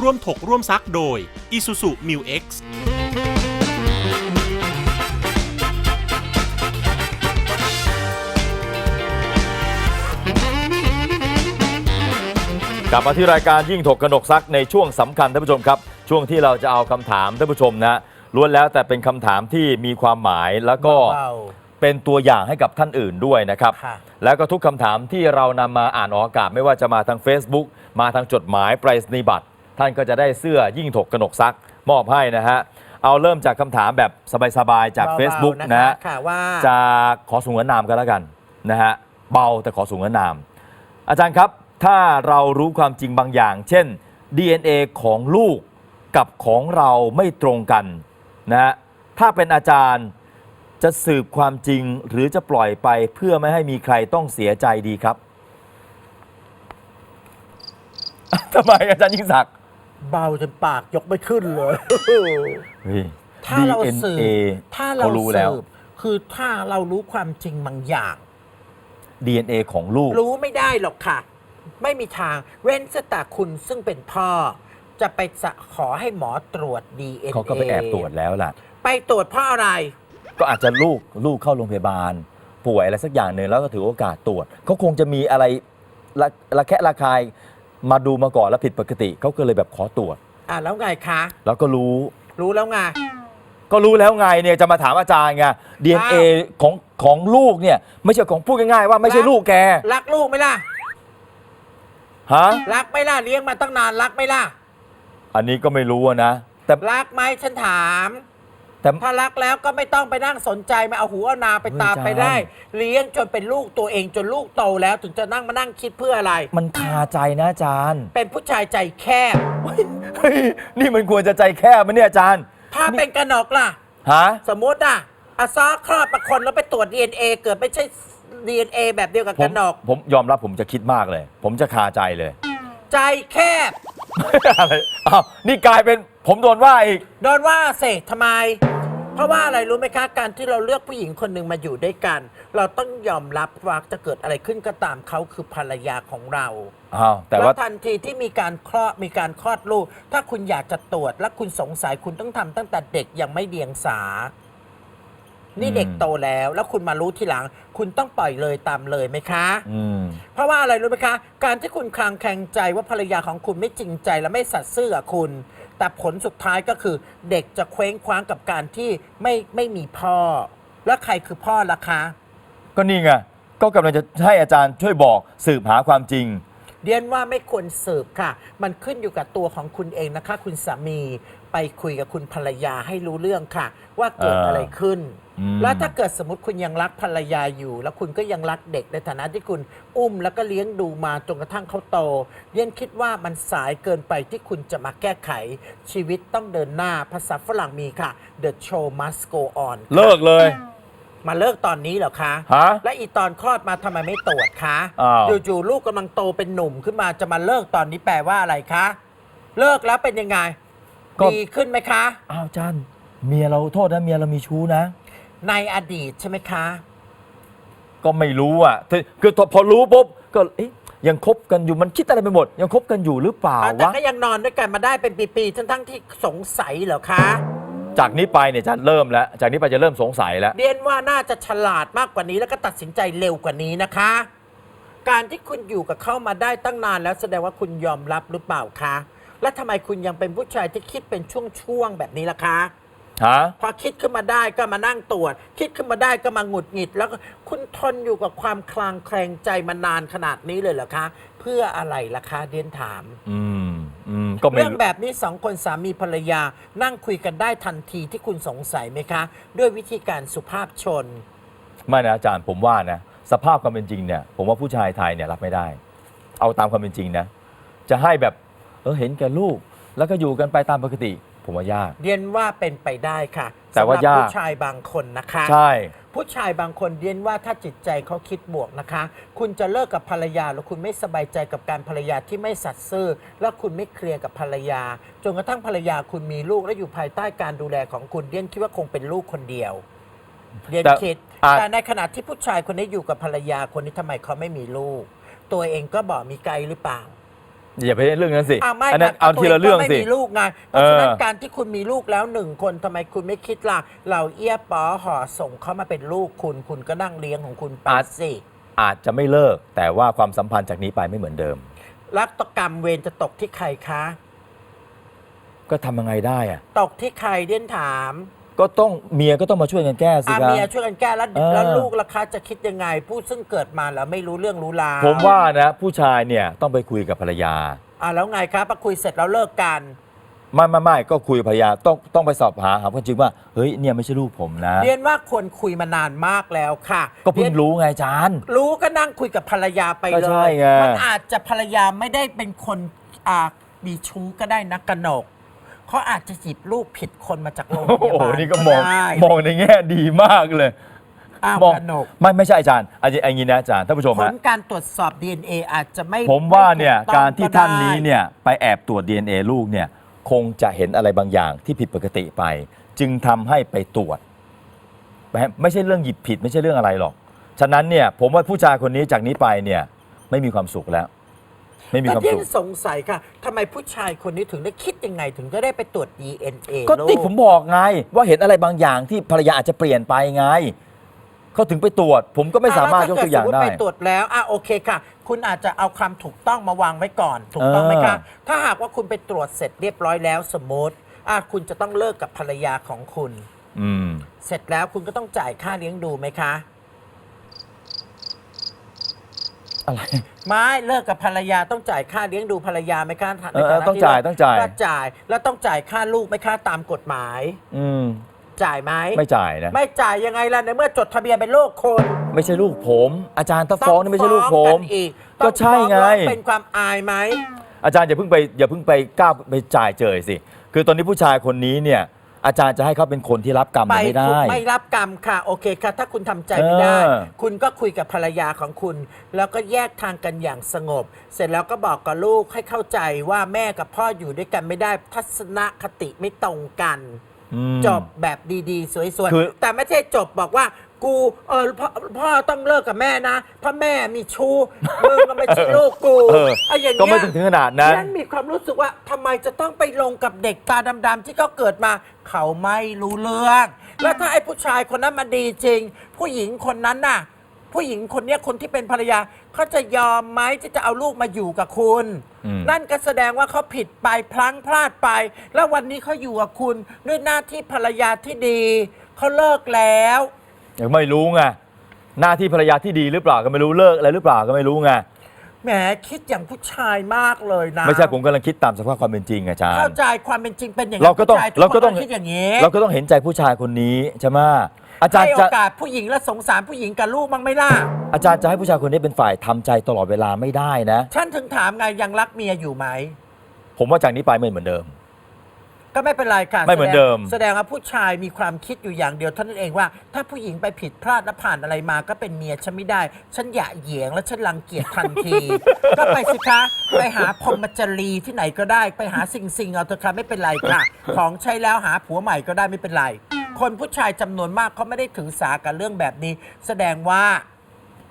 ร่วมถกร่วมซักโดย Isuzu Mu X กลับมาที่รายการยิ่งถกกนกซักในช่วงสำคัญท่านผู้ชมครับ ช่วงที่เราจะเอาคำถามท่านผู้ชมนะล้วนแล้วแต่เป็นคำถามที่มีความหมายแล้วก็เบา เป็นตัวอย่างให้กับท่านอื่นด้วยนะครับ ค่ะ แล้วก็ทุกคำถามที่เรานำมาอ่านออกอากาศไม่ว่าจะมาทาง Facebook มาทางจดหมายไปรษณียบัตร ท่านก็จะได้เสื้อยิ่งถกกนกซักมอบให้นะฮะ เอาเริ่มจากคำถามแบบสบายๆ จาก เบาๆ Facebook คนะฮะ ค่ะว่า จากขอสูงเงินนามกันแล้วกันนะฮะเบาแต่ขอสูงเงินนาม อาจารย์ครับถ้าเรารู้ความจริงบางอย่าง เช่น DNA ของลูกกับของเราไม่ตรงกันนะฮะถ้าเป็นอาจารย์จะสืบความจริงหรือจะปล่อยไปเพื่อไม่ให้มีใครต้องเสียใจดีครับ ทำไมอาจารย์ยิ่งศักดิ์ เบาจนปากยกไม่ขึ้นเลยเฮ้ยถ้าเราสืบ DNA ถ้าเราเขารู้แล้ว สืบคือถ้าเรารู้ความจริงบางอย่าง DNA ของลูก รู้ไม่ได้หรอกค่ะ ไม่มีทาง เว้นแต่คุณซึ่งเป็นพ่อ จะไปสะขอให้หมอตรวจ DNA เขาก็ไปแอบตรวจแล้วล่ะ ไปตรวจเพราะอะไร ก็อาจจะลูกลูกเข้าโรงพยาบาล ป่วยอะไรสักอย่างหนึ่งแล้วก็ถือโอกาสตรวจเขาคงจะมีอะไรระระแคะระคาย มาดูมาก่อนแล้วผิดปกติเขาก็เลยแบบขอตรวจ อะแล้วไงคะ แล้วก็รู้ รู้แล้วไง ก็รู้แล้วไงเนี่ยจะมาถามอาจารย์ไง DNA ของของลูกเนี่ย ไม่ใช่ของพูดง่ายๆว่าไม่ใช่ลูกแกรักลูกไหมล่ะ ฮะรักไหมล่ะเลี้ยงมาตั้งนานรักไหมล่ะ อันนี้ก็ไม่รู้อะนะ แต่รักไหมฉันถาม แต่ถ้ารักแล้วก็ไม่ต้องไปนั่งสนใจมาเอาหูเอานาไปตามเฮ้ยไปได้อาจารย์เลี้ยงจนเป็นลูกตัวเองจนลูกโตแล้วถึงจะนั่งมานั่งคิดเพื่ออะไร มันคาใจนะอาจารย์ เป็นผู้ชายใจแคบ เฮ้ยนี่มันควรจะใจแคบไหมเนี่ยอาจารย์ถ้าเป็นกระหนกล่ะ ฮะ สมมติอะอาซอคลอดประคนแล้วไปตรวจ DNA เกิดไม่ใช่ DNA แบบเดียวกับผกมระหนก ผมยอมรับผมจะคิดมากเลย ผมจะคาใจเลย ใจแคบ อะไรอ้าวนี่กลายเป็น ผมโดนว่าอีก โดนว่าเสกทำไม เพราะว่าอะไรรู้ไหมคะการที่เราเลือกผู้หญิงคนหนึ่งมาอยู่ด้วยกัน เราต้องยอมรับว่าจะเกิดอะไรขึ้นก็ตามเขาคือภรรยาของเราอ้าวแต่แล้ว่าวทันทีที่มีการคลอดมีการคลอดลูก ถ้าคุณอยากจะตรวจและคุณสงสัยคุณต้องทำตั้งแต่เด็กยังไม่เดียงสา นี่อืม เด็กโตแล้ว แล้วคุณมารู้ทีหลัง คุณต้องปล่อยเลยตามเลยไหมคะ อืม เพราะว่าอะไรรู้ไหมคะ การที่คุณคลางแคลงใจว่าภรรยาของคุณไม่จริงใจและไม่สัตย์ซื่อกับคุณ แต่ผลสุดท้ายก็คือเด็กจะเคว้งคว้างกับการที่ไม่ไม่มีพ่อ แล้วใครคือพ่อล่ะคะ ก็นี่ไงก็กำลังจะให้อาจารย์ช่วยบอกสืบหาความจริงเรียนว่าไม่ควรสืบค่ะ มันขึ้นอยู่กับตัวของคุณเองนะคะ คุณสามีไป คุยกับคุณภรรยาให้รู้เรื่องค่ะ ว่าเกิดเออออะไรขึ้น อืม แล้วถ้าเกิดสมมติคุณยังรักภรรยาอยู่ แล้วคุณก็ยังรักเด็กในฐานะที่คุณอุ้มแล้วก็เลี้ยงดูมาจนกระทั่งเขาโตเรียนคิดว่ามันสายเกินไปที่คุณจะมาแก้ไข ชีวิตต้องเดินหน้าภาษาฝรั่งมีค่ะ The show must go on เลิกเลย มาเลิกตอนนี้เหรอคะ ฮะ และอีตอนคลอดมาทำไมไม่ตรวจคะอ้าวอยู่ๆลูกกำลังโตเป็นหนุ่มขึ้นมาจะมาเลิกตอนนี้แปลว่าอะไรคะ เลิกแล้วเป็นยังไง ก็ ดีขึ้นไหมคะ อ้าวอาจารย์เมียเราโทษนะเมียเรามีชู้นะ ในอดีตใช่ไหมคะ ก็ไม่รู้อะคือคือพอรู้ปุ๊บก็เอ๊ะยังคบกันอยู่มันคิดอะไรไปหมด ยังคบกันอยู่หรือเปล่าแต่วะก็ยังนอนด้วยกันมาได้เป็นปีๆ ทั้งๆที่สงสัยเหรอคะ จากนี้ไปเนี่ยอาจารย์เริ่มแล้ว จากนี้ไปจะเริ่มสงสัยแล้ว เรียนว่าน่าจะฉลาดมากกว่านี้แล้วก็ตัดสินใจเร็วกว่านี้นะคะ การที่คุณอยู่กับเขามาได้ตั้งนานแล้วแสดงว่าคุณยอมรับหรือเปล่าคะ และทำไมคุณยังเป็นผู้ชายที่คิดเป็นช่วงๆแบบนี้ล่ะคะ ฮะ พอคิดขึ้นมาได้ก็มานั่งตรวจ คิดขึ้นมาได้ก็มาหงุดหงิด แล้วก็คุณทนอยู่กับความคลางแคลงใจมานานขนาดนี้เลยเหรอคะ เพื่ออะไรล่ะคะเดียนถาม อืม อืม ก็ไม่เรื่องรู้แบบนี้สองคนสามีภรรยานั่งคุยกันได้ทันทีที่คุณสงสัยไหมคะ ด้วยวิธีการสุภาพชน ไม่นะอาจารย์ผมว่านะ สภาพความเป็นจริงเนี่ย ผมว่าผู้ชายไทยเนี่ยรับไม่ได้ เอาตามความเป็นจริงนะ จะให้แบบ เออเห็นแก่ลูก แล้วก็อยู่กันไปตามปกติ ผมว่ายาก เรียนว่าเป็นไปได้ค่ะแต่ว่าสำหรับยาก ผู้ชายบางคนนะคะ ใช่ ผู้ชายบางคนเรียนว่าถ้าจิตใจเขาคิดบวกนะคะ คุณจะเลิกกับภรรยา แล้วคุณไม่สบายใจกับการภรรยาที่ไม่สัตย์ซื่อ แล้วคุณไม่เคลียร์กับภรรยา จนกระทั่งภรรยาคุณมีลูกและอยู่ภายใต้การดูแลของคุณเรียนคิดว่าคงเป็นลูกคนเดียวเรียนแต่คิดอะ แต่ในขณะที่ผู้ชายคนนี้อยู่กับภรรยาคนนี้ทำไมเขาไม่มีลูก ตัวเองก็บอกมีไกลหรือเปล่า อย่าไปเรื่องนั้นสิอะไม่อันนั้นนะเอาทีละเรื่องตัวสิก็ไม่มีลูกไงเพราะฉะนั้นเออ การที่คุณมีลูกแล้วหนึ่งคนทำไมคุณไม่คิดล่ะเราเอี้ยป๋อห่อส่งเขามาเป็นลูกคุณ คุณก็นั่งเลี้ยงของคุณไปสิ อาจจะไม่เลิก แต่ว่าความสัมพันธ์จากนี้ไปไม่เหมือนเดิม รัตกรรมเวรจะตกที่ใครคะ ก็ทำยังไงได้อะตกที่ใครเดียนถาม ก็ต้องเมียก็ต้องมาช่วยกันแก้สิอาครับ เมียช่วยกันแก้แล้วเออ แล้วลูกล่ะคะจะคิดยังไง ผู้ซึ่งเกิดมาแล้วไม่รู้เรื่องรู้ราวผมว่านะผู้ชายเนี่ยต้องไปคุยกับภรรยา อ่าแล้วไงครับพอคุยเสร็จแล้วเลิกกัน ไม่ไม่ไม่ก็คุยกับภรรยาต้องต้องไปสอบหาหาความจริงว่าเฮ้ยเนี่ยไม่ใช่ลูกผมนะ เรียนว่าควรคุยมานานมากแล้วค่ะก็เพิ่งรียนรู้ไงอาจารย์ รู้ก็นั่งคุยกับภรรยาไปก็เลใช่ยไง มันอาจจะภรรยาไม่ได้เป็นคนอ่ามีชู้ก็ได้นะกนก เขาอาจจะหยิบลูกผิดคนมาจากโรงพโอ้ยาโหบาลนี่ก็มองได้มองในแง่ดีมากเลยอ้าวมองกนกไม่ไม่ใช่อาจารย์อาจารย์อย่างนี้นะอาจารย์ท่านผู้ชมผฮะลการตรวจสอบ DNA อาจจะไม่ผมว่าเนี่ยไม่ถูต้องการที่ท่านนี้ได้ เนี่ยไปแอบตรวจ DNA ลูกเนี่ยคงจะเห็นอะไรบางอย่างที่ผิดปกติไป จึงทำให้ไปตรวจไม่ใช่เรื่องหยิบผิดไม่ใช่เรื่องอะไรหรอก ฉะนั้นเนี่ยผมว่าผู้ชายคนนี้จากนี้ไปเนี่ยไม่มีความสุขแล้ว ไม่มีแต่ความที่สุข สงสัยค่ะทำไมผู้ชายคนนี้ถึงได้คิดยังไงถึงจะได้ไปตรวจ DNA ก็ที่ลูผมบอกไง ว่าเห็นอะไรบางอย่างที่ภรรยาอาจจะเปลี่ยนไปไงเขาถึงไปตรวจ ผมก็ไม่สามารถยกตัวอย่างถ้ได้เกิสมมุไปตรวจแล้วอะโอเคค่ะ คุณอาจจะเอาความถูกต้องมาวางไว้ก่อน ถูกต้องไหมคะ เออ ถ้าหากว่าคุณไปตรวจเสร็จเรียบร้อยแล้วสมมติอะคุณจะต้องเลิกกับภรรยาของคุณ อืม เสร็จแล้วคุณก็ต้องจ่ายค่าเลี้ยงดูไหมคะ อะไร ไม่เลิกกับภรรยาต้องจ่ายค่าเลี้ยงดูภรรยาไหมคะในเออฐนะต้องที่จ่ายเลิกต้องจ่าย ก็จ่าย แล้วต้องจ่ายค่าลูกไหมคะตามกฎหมาย อืม จ่ายไหมไม่จ่ายนะไม่จ่ายยังไงล่ะในเมื่อจดทะเบียนเป็นลูกคนไม่ใช่ลูกผม อาจารย์ถ้าฟ้องนี่ไม่ใช่ลูกผต้องฟ้องมนอีกก็ใช่ไง ต้องฟ้อร้อเป็นความอายไหมอาจารย์อย่าเพิ่งไปอย่าเพิ่งไปก้าวไปจ่ายเจยสิ คือตอนนี้ผู้ชายคนนี้เนี่ย อาจารย์จะให้เขาเป็นคนที่รับกรรมไปมันไม่ได้คุณไม่รับกรรมค่ะ โอเคค่ะ ถ้าคุณทำใจไม่ได้ เออ คุณก็คุยกับภรรยาของคุณ แล้วก็แยกทางกันอย่างสงบ เสร็จแล้วก็บอกกับลูกให้เข้าใจว่าแม่กับพ่ออยู่ด้วยกันไม่ได้ ทัศนคติไม่ตรงกัน อืม จบแบบดีๆ สวยคือ ๆ แต่ไม่ใช่จบบอกว่า กูเออพ่อพ่อต้องเลิกกับแม่นะเพราะแม่มีชู้มึงก็ไม่ใช่ลูกกูเออไอ้อย่างก็เงี้ไม่ยถึงถึงขนาดนั้น ฉันมีความรู้สึกว่าทำไมจะต้องไปลงกับเด็กตาดำๆที่เขาเกิดมา เขาไม่รู้เรื่อง แล้วถ้าไอ้ผู้ชายคนนั้นมันดีจริง ผู้หญิงคนนั้นน่ะ ผู้หญิงคนเนี้ยคนที่เป็นภรรยาเขาจะยอมไหมที่จะเอาลูกมาอยู่กับคุณ อืม นั่นก็แสดงว่าเขาผิดไปพลั้งพลาดไป แล้ววันนี้เขาอยู่กับคุณด้วยหน้าที่ภรรยาที่ดีเขาเลิกแล้ว ยังไม่รู้ไงหน้าที่ภรรยาที่ดีหรือเปล่าก็ไม่รู้เลิกอะไรหรือเปล่าก็ไม่รู้ไงแหมคิดอย่างผู้ชายมากเลยนะไม่ใช่ผมกำลังคิดตามสภาพความเป็นจริงอาจารเข้าย์ใจความเป็นจริงเป็นอย่างเราก็ต้องผู้ชยทุเราก็ต้องคนคิดอย่างนี้ เราก็ต้องเห็นใจผู้ชายคนนี้ใช่ไหมอาจารย์ให้โอจะกาสผู้หญิงและสงสารผู้หญิงกับลูกบ้างไหมล่ะอาจารย์จะให้ผู้ชายคนนี้เป็นฝ่ายทำใจตลอดเวลาไม่ได้นะฉันถึงถามไงยังรักเมียอยู่ไหม ผมว่าจากนี้ไปไม่เหมือนเดิม ก็ไม่เป็นไรค่ะไม่เหมือนแสงเดิม แสดงว่าผู้ชายมีความคิดอยู่อย่างเดียวเท่านั้นเองว่า ถ้าผู้หญิงไปผิดพลาดและผ่านอะไรมา ก็เป็นเมียฉันไม่ได้ ฉันหยะเหยียงและฉันรังเกียจทันที ก็ไปสิคะไปหาพรหมจรีที่ไหนก็ได้ไปหาสิ่งสิ่งๆเอาเถอะค่ะไม่เป็นไรค่ะ ของใช้แล้วหาผัวใหม่ก็ได้ไม่เป็นไร คนผู้ชายจำนวนมากเขาไม่ได้ถือสากับเรื่องแบบนี้ แสดงว่า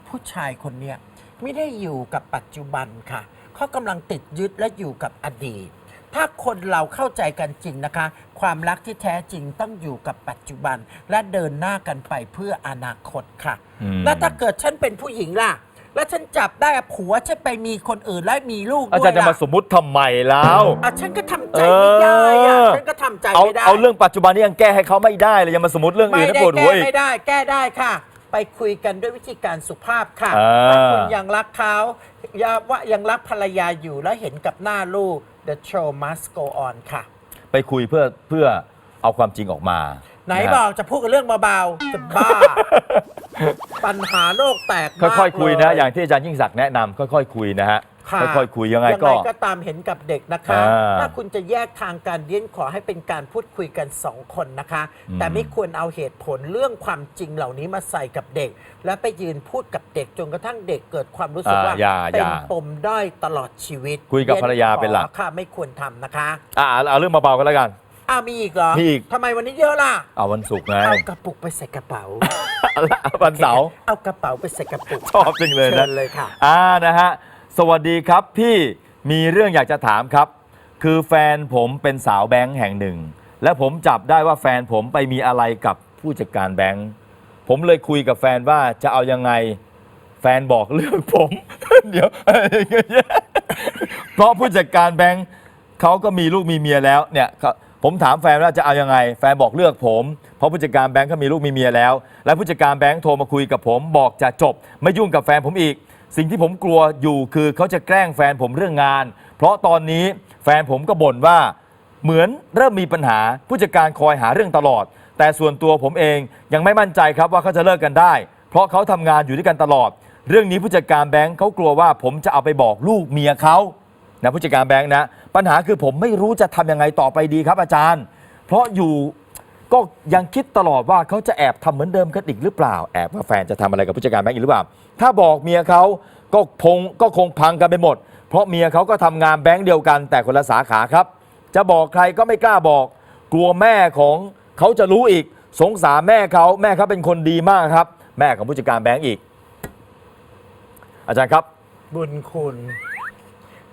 ผู้ชายคนเนี้ยไม่ได้อยู่กับปัจจุบันค่ะเขากำลังติดยึดและอยู่กับอดีต ถ้าคนเราเข้าใจกันจริงนะคะ ความรักที่แท้จริงต้องอยู่กับปัจจุบัน และเดินหน้ากันไปเพื่ออนาคตค่ะ อืม แล้วถ้าเกิดฉันเป็นผู้หญิงล่ะ แล้วฉันจับได้ผัวฉันไปมีคนอื่นและมีลูกด้วยอาจารย์จะมาล่ะสมมุติทำไมแล้ว อะฉันก็ทำใจไม่ได้อะเออ ฉันก็ทำใจเอาไม่ได้ เอาเรื่องปัจจุบันนี้ยังแก้ให้เขาไม่ได้เลยยังมาสมมติเรื่องอื่ไม่นให้ได้ปวดหัแก้วอีก ไม่ได้แก้ได้ค่ะ ไปคุยกันด้วยวิธีการสุภาพค่ะอ่าถ้าคุณยังรักเขาอย่าว่ายังรักภรรยาอยู่แล้วเห็นกับหน้าลูก the show must go on ค่ะ ไปคุยเพื่อเพื่อเอาความจริงออกมาไหนนะฮะ บอกจะพูดกันเรื่องเบาๆจะบ้า ปัญหาโลกแตกมากค่อยๆคุยนะ เลอย่างที่อาจารย์ยิ่งศักดิ์แนะนำค่อยๆคุยนะฮะ ค่ะค่อยๆคุยยังไงยังก็ไงก็ตามเห็นกับเด็กนะคะ อ่าถ้าคุณจะแยกทางการเรียนขอให้เป็นการพูดคุยกันสองคนนะคะ อืม แต่ไม่ควรเอาเหตุผลเรื่องความจริงเหล่านี้มาใส่กับเด็ก และไปยืนพูดกับเด็กจนกระทั่งเด็กเกิดความรู้สึกว่าอ่าอย่าเป็อนย่าปมด้อยตลอดชีวิตคุยกับภรรยาเป็นหลักขอค่ะไม่ควรทำนะคะอ่าเอาเรื่องเบาๆกันแล้วกัน อ้าวมีอีกเหรอมีอีก ทำไมวันนี้เยอะล่ะ เอาวันศุกร์ไงเอากระปุกไปใส่กระเป๋า วันเสาร์ เอากระเป๋าไปใส่กระปุกชอบจริงเลยเชินะญเลยค่ะ อ่านะฮะ สวัสดีครับพี่มีเรื่องอยากจะถามครับ คือแฟนผมเป็นสาวแบงค์แห่งหนึ่ง และผมจับได้ว่าแฟนผมไปมีอะไรกับผู้จัดการแบงค์ผมเลยคุยกับแฟนว่าจะเอายังไง แฟนบอกเลือกผม เดี๋ยวเพราะผู้จัดการแบงค์เขาก็มีลูกมีเมียแล้วเนี่ยผมถามแฟนว่าจะเอายังไง แฟนบอกเลือกผม เพราะผู้จัดการแบงค์เขามีลูกมีเมียแล้ว และผู้จัดการแบงค์โทรมาคุยกับผม บอกจะจบ ไม่ยุ่งกับแฟนผมอีก สิ่งที่ผมกลัวอยู่คือเขาจะแกล้งแฟนผมเรื่องงาน เพราะตอนนี้แฟนผมก็บ่นว่า เหมือนเริ่มมีปัญหาผู้จัดการคอยหาเรื่องตลอด แต่ส่วนตัวผมเองยังไม่มั่นใจครับว่าเขาจะเลิกกันได้ เพราะเขาทำงานอยู่ด้วยกันตลอด เรื่องนี้ผู้จัดการแบงค์เขากลัวว่าผมจะเอาไปบอกลูกเมียเขานะผู้จัดการแบงค์นะ ปัญหาคือผมไม่รู้จะทำยังไงต่อไปดีครับอาจารย์ เพราะอยู่ก็ยังคิดตลอดว่าเขาจะแอบทำเหมือนเดิมกันอีกหรือเปล่า แอบว่าแฟนจะทำอะไรกับผู้จัดการแบงค์อีกหรือเปล่า ถ้าบอกเมียเขาก็คงก็คงพังกันไปหมด เพราะเมียเขาก็ทำงานแบงค์เดียวกันแต่คนละสาขาครับ จะบอกใครก็ไม่กล้าบอก กลัวแม่ของเขาจะรู้อีก สงสารแม่เขาแม่เขาเป็นคนดีมากครับ แม่ของผู้จัดการแบงก์อีก อาจารย์ครับ บุญคุณ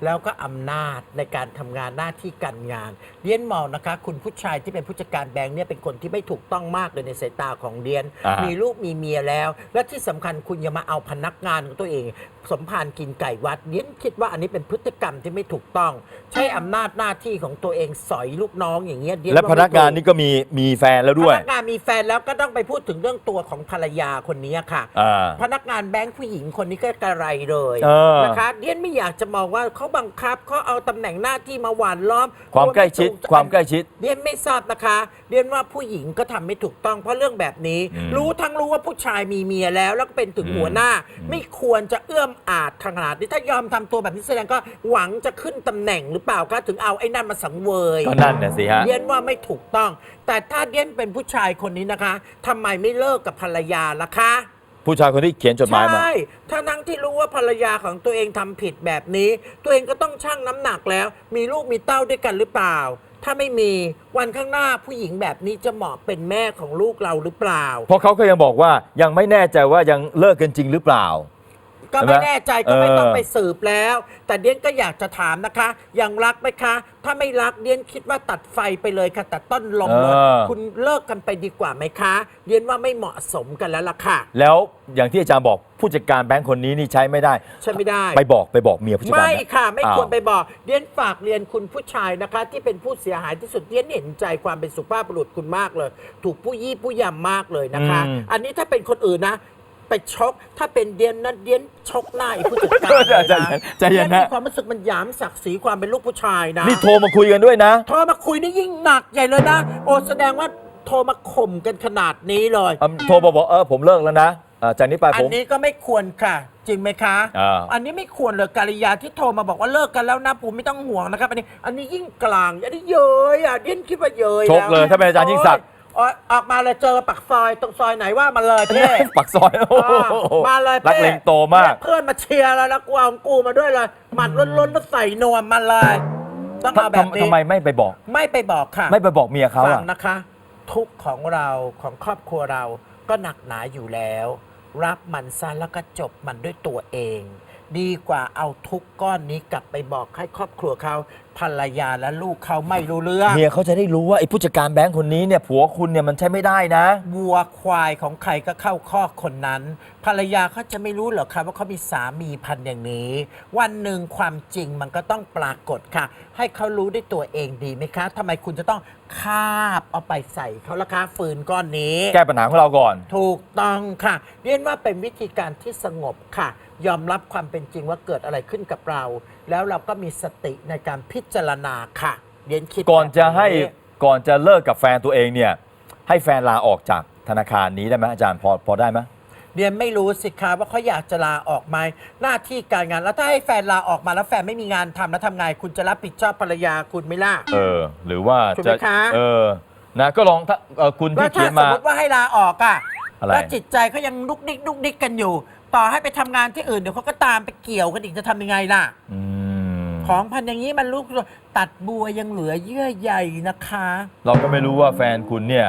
แล้วก็อำนาจในการทำงานหน้าที่การงานเดียนมองนะคะ คุณผู้ชายที่เป็นผู้จัดการแบงค์เนี่ยเป็นคนที่ไม่ถูกต้องมากเลยในสายตาของเดียน อ่ามี มีลูกมีเมียแล้ว และที่สำคัญคุณอย่ามาเอาพนักงานของตัวเอง สมพานกินไก่วัดเดียนคิดว่าอันนี้เป็นพฤติกรรมที่ไม่ถูกต้อง ใช้อำนาจหน้าที่ของตัวเองสอยลูกน้องอย่างเงี้ยเดียนและว่พนักงานไม่ถู นี่ก็มีมีแฟนแล้วด้วย พนักงานมีแฟนแล้วก็ต้องไปพูดถึงเรื่องตัวของภรรยาคนนี้ค่ะ อ่า พนักงานแบงค์ผู้หญิงคนนี้ก็กระไรเลยเออนะคะเดียนไม่อยากจะมองว่าเขาบังคับเขาเอาตำแหน่งหน้าที่มาหวานล้อมความใกล้ชิดกลัความใกล้ชิดเดียนไม่ทราบนะคะเดียนว่าผู้หญิงก็ทำไม่ถูกต้องเพราะเรื่องแบบนี้ อืมรู้ทั้งรู้ว่าผู้ชายมีเมียแล้วแล้วก็เป็นถึงอืม หัวหน้าอืมไม่ควรจะเอื้อมอาจขนาดนี้ถ้ายอมทำตัวแบบนี้แสดงก็หวังจะขึ้นตำแหน่งหรือเปล่าคะถึงเอาไอ้นั่นมาสังเวย ก็นั่นน่ะสิฮะ เดียนว่าไม่ถูกต้อง แต่ถ้าเดียนเป็นผู้ชายคนนี้นะคะทำไมไม่เลิกกับภรรยาล่ะคะ ผู้ชายคนที่เขียนจดหมายมา ใช่ถ้านั่งที่รู้ว่าภรรยาของตัวเองทำผิดแบบนี้ ตัวเองก็ต้องชั่งน้ำหนักแล้ว มีลูกมีเต้าด้วยกันหรือเปล่า ถ้าไม่มีวันข้างหน้าผู้หญิงแบบนี้จะเหมาะเป็นแม่ของลูกเราหรือเปล่า เพราะเขาก็ยังบอกว่ายังไม่แน่ใจว่ายังเลิกกันจริงหรือเปล่า ก็ไม่แน่ใจก็ไม่เออต้องไปสืบแล้ว แต่เดียนก็อยากจะถามนะคะ ยังรักไหมคะ ถ้าไม่รักเดียนคิดว่าตัดไฟไปเลยค่ะตัดต้นลมเลยเออ คุณเลิกกันไปดีกว่าไหมคะเดียนว่าไม่เหมาะสมกันแล้วล่ะค่ะแล้วอย่างที่อาจารย์บอกผู้จัดการแบงค์คนนี้นี่ใช้ไม่ได้ ใช่ไม่ได้ ไปบอกไปบอกเมียผู้จัดการไม่แบงค์ค่ะ ไม่อ้าวควรไปบอกเดียนฝากเรียนคุณผู้ชายนะคะ ที่เป็นผู้เสียหายที่สุดเดียนเห็นใจความเป็นสุภาพบุรุษคุณมากเลย ถูกผู้ยี่ผู้ยำมากเลยนะคะ อืมอันนี้ถ้าเป็นคนอื่นนะ ไปชก ถ้าเป็นเดียนนั้นเดียนชกหน้าไอ้ผู้จัดการเลยใจนะเย็นใจเย็นดีนะ มีความรู้สึกมันหยามศักดิ์ศรีความเป็นลูกผู้ชายนะนี่โทรมาคุยกันด้วยนะ โทรมาคุยนี่ยิ่งหนักใหญ่เลยนะ โอ้แสดงว่าโทรมาข่มกันขนาดนี้เลย อะโทรมาบอกเออผมเลิกแล้วนะอ่าจากนี้ไปอัผนมนี้ก็ไม่ควรค่ะ จริงไหมคะอ่าอันนี้ไม่ควรเลยกาลิยาที่โทรมาบอกว่าเลิกกันแล้วนะผมไม่ต้องห่วงนะครับ อันนี้ อันนี้ยิ่งกลางอันนี้เย้ยอะเดียนคิดว่าเย้ยชกเลยถ้าเป็นอาจารย์ยิ่งศักดิ์ โอ๊ยออกมาเลยเจอปักซอยตรงซอยไหนว่ามาเลยพี่ ปักซอยโอ้โหอ่ามาเลยพี่รักเลงโตมากเรียเพื่อนมาเชียร์แล้วแล้วกูเอาของกูมาด้วยเลยหมัดล้นๆแล้วใส่นวมมาเลยต้องเอาแบบทำนี้ทำไมไม่ไปบอก ไม่ไปบอกค่ะ ไม่ไปบอกเมียเขาฟัอะงนะคะ ทุกข์ของเราของครอบครัวเราก็หนักหนาอยู่แล้ว รับมันซะแล้วก็จบมันด้วยตัวเอง ดีกว่าเอาทุกข์ก้อนนี้กลับไปบอกให้ครอบครัวเขา ภรรยาและลูกเขาไม่รู้เรื่องเมียเขาจะได้รู้ว่าไอ้ผู้จัดการแบงค์คนนี้เนี่ยผัวคุณเนี่ยมันใช้ไม่ได้นะ วัวควายของใครก็เข้าคอกคนนั้น ภรรยาเขาจะไม่รู้เหรอคะว่าเขามีสามีพันธุ์อย่างนี้ วันหนึ่งความจริงมันก็ต้องปรากฏค่ะ ให้เขารู้ด้วยตัวเองดีไหมคะทำไมคุณจะต้องคาบเอาไปใส่เขาละคะฟืนก้อนนี้ แก้ปัญหาของเราก่อน ถูกต้องค่ะเรียนว่าเป็นวิธีการที่สงบค่ะ ยอมรับความเป็นจริงว่าเกิดอะไรขึ้นกับเรา แล้วเราก็มีสติในการพิจารณาค่ะเรียนคิดก่อนจะแบบให้ก่อนจะเลิกกับแฟนตัวเองเนี่ยให้แฟนลาออกจากธนาคารนี้ได้ไหมอาจารย์พอพอได้ไหมเรียนไม่รู้สิคะว่าเขาอยากจะลาออกไหมหน้าที่การงานแล้วถ้าให้แฟนลาออกมาแล้วแฟนไม่มีงานทำแล้วทำไงคุณจะรับผิดชอบภรรยาคุณไหม่ล่ะ เออ หรือว่าถูกจะไหมคะ เออนะก็ลองถ้าเอ่อคุณแล้ที่วเขีถ้ายนสมมา มติว่าให้ลาออกอะอะไร แล้วจิตใจเขายังลุกดิกลุกดิกกันอยู่ ต่อให้ไปทำงานที่อื่นเดี๋ยวเขาก็ตามไปเกี่ยวกันอีกจะทำยังไงล่ะ อืม ของพันอย่างนี้มันลูกตัดบัวยังเหลือเยื่อใยนะคะ เราก็ไม่รู้ว่าแฟนคุณเนี่ย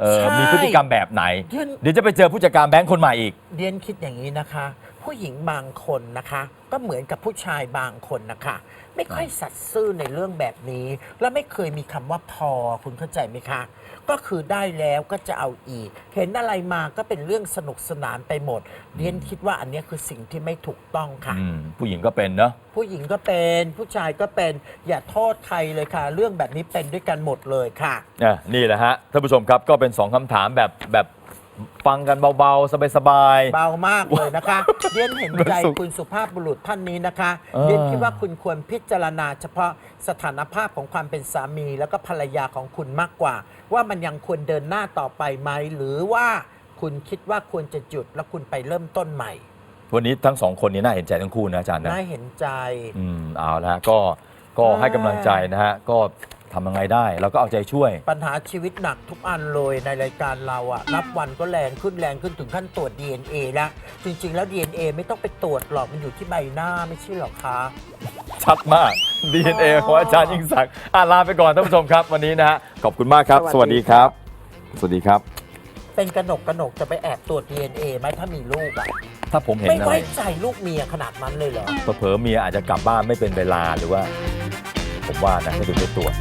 เออใช่ มีพฤติกรรมแบบไหนเรียนเดี๋ยวจะไปเจอผู้จัดการแบงค์คนใหม่อีก เรียนคิดอย่างนี้นะคะ ผู้หญิงบางคนนะคะ ก็เหมือนกับผู้ชายบางคนนะคะ ไม่ค่อยสัตย์ซื่อในเรื่องแบบนี้ และไม่เคยมีคำว่าพอคุณเข้าใจไหมคะ ก็คือได้แล้วก็จะเอาอีก เห็นอะไรมาก็เป็นเรื่องสนุกสนานไปหมดเรียนคิดว่าอันเนี้ยคือสิ่งที่ไม่ถูกต้องค่ะ อืมผู้หญิงก็เป็นเนาะ ผู้หญิงก็เป็นผู้ชายก็เป็นอย่าโทษใครเลยค่ะ เรื่องแบบนี้เป็นด้วยกันหมดเลยค่ะ อะนี่แหละฮะท่านผู้ชมครับก็เป็นสองคำถามแบบแบบ ฟังกันเบาๆ สบายเบามากเลยนะคะเรียนเห็นใจรู้สึกคุณสุภาพบุรุษท่านนี้นะคะเออ เรียนคิดว่าคุณควรพิจารณาเฉพาะสถานภาพของความเป็นสามีแล้วก็ภรรยาของคุณมากกว่า ว่ามันยังควรเดินหน้าต่อไปไหม หรือว่าคุณคิดว่าควรจะหยุดแล้วคุณไปเริ่มต้นใหม่ๆวันนี้ทั้งสองคนนี้น่าเห็นใจทั้งคู่นะอาจารย์นะน่าเห็นใจ อืมเอาละฮะก็ก็ให้กำลังใจนะฮะก็ ทำยังไงได้เราก็เอาใจช่วย ปัญหาชีวิตหนักทุกอันเลยในรายการเราอะนับวันก็แรงขึ้นแรงขึ้นถึงขั้นตรวจ DNA แล้ว จริง ๆ แล้ว DNA ไม่ต้องไปตรวจหรอกมันอยู่ที่ใบหน้าไม่ใช่หรอคะ ชัดมาก DNA ของอาจารย์ยิ่งศักดิ์อะลาไปก่อนท่านผู้ชมครับวันนี้นะฮะขอบคุณมากครับสสวัวัสสดีดีคครัรับบสวัสดีครับ เป็นกระหนกกระหนกจะไปแอบตรวจ DNA ไหมถ้ามีลูกอะถ้าผมเห็นไม่อะไรไว้ใจลูกเมียขนาดนั้นเลยเหรอ เผลอๆเมียอาจจะกลับบ้านไม่เป็นเวลาหรือว่า ผมว่านะให้ดูไปตรวจ